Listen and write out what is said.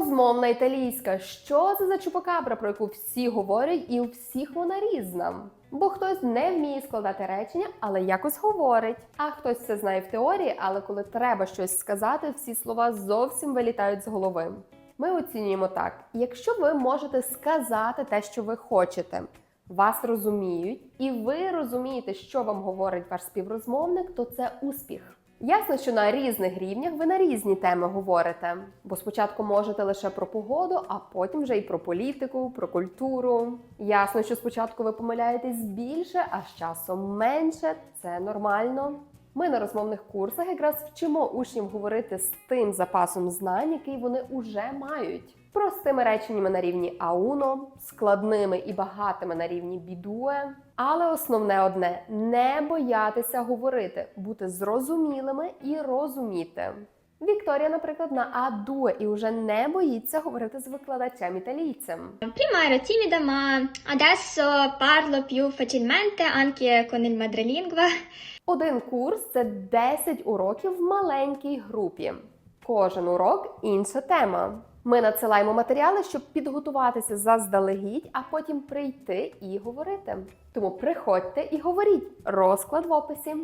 Розмовна італійська. Що це за чупакабра, про яку всі говорять, і у всіх вона різна? Бо хтось не вміє складати речення, але якось говорить. А хтось це знає в теорії, але коли треба щось сказати, всі слова зовсім вилітають з голови. Ми оцінюємо так: якщо ви можете сказати те, що ви хочете, вас розуміють, і ви розумієте, що вам говорить ваш співрозмовник, то це успіх. Ясно, що на різних рівнях ви на різні теми говорите, бо спочатку можете лише про погоду, а потім вже і про політику, про культуру. Ясно, що спочатку ви помиляєтесь більше, а з часом менше. Це нормально. Ми на розмовних курсах якраз вчимо учнів говорити з тим запасом знань, який вони уже мають. Простими реченнями на рівні ауно, складними і багатими на рівні бідуе. Але основне одне не боятися говорити, бути зрозумілими і розуміти. Вікторія, наприклад, на А2 і вже не боїться говорити з викладачем італійцем. Ero timida, ma adesso parlo più facilmente anche con il madrelingua. Один курс це 10 уроків в маленькій групі. Кожен урок інша тема. Ми надсилаємо матеріали, щоб підготуватися заздалегідь, а потім прийти і говорити. Тому приходьте і говоріть. Розклад в описі.